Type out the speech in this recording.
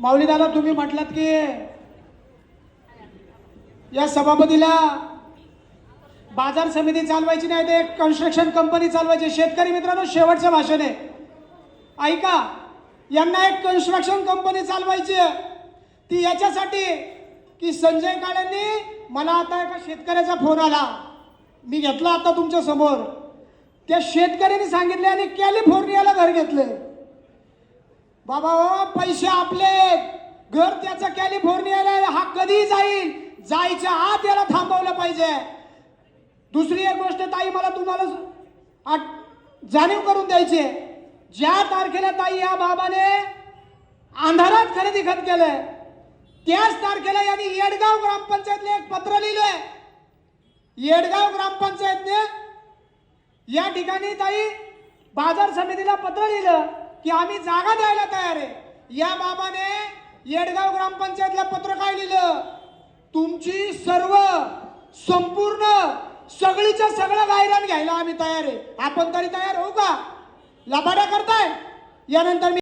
माऊली दादा तुम्ही म्हटलात की या सभापतीला बाजार समिती चालवायची नाही ते एक कन्स्ट्रक्शन कंपनी चालवायची. शेतकरी मित्रांनो शेवटचं भाषण आहे ऐका यांना एक कन्स्ट्रक्शन कंपनी चालवायची आहे. ती याच्यासाठी की संजय काळेंनी मला आता एका शेतकऱ्याचा फोन आला. मी घेतला आता तुमच्यासमोर. त्या शेतकऱ्याने सांगितले आणि कॅलिफोर्नियाला घर घेतलं. बाबा हो पैसे आपले घर त्याचं कॅलिफोर्नियाला हा कधी जाईल? जायच्या आत याला थांबवलं पाहिजे. दुसरी एक गोष्ट ताई मला तुम्हाला आठ- जाणीव करून द्यायची ज्या तारखेला ताई या बाबाने अंधारात खरेदी खत केलंय त्याच तारखेला यांनी येडगाव ग्रामपंचायतने एक पत्र लिहिलंय. येडगाव ग्रामपंचायतने या ठिकाणी ताई बाजार समितीला पत्र लिहिलं. की आम्ही जागा द्यायला तयार आहे. या बाबाने येडगाव ग्रामपंचायतला पत्र काय लिहिलं? तुमची सर्व संपूर्ण सगळीच्या सगळं गायरान घ्यायला आम्ही तयार आहे. आपण तरी तयार होऊ का? लबाडा करताय? यानंतर मी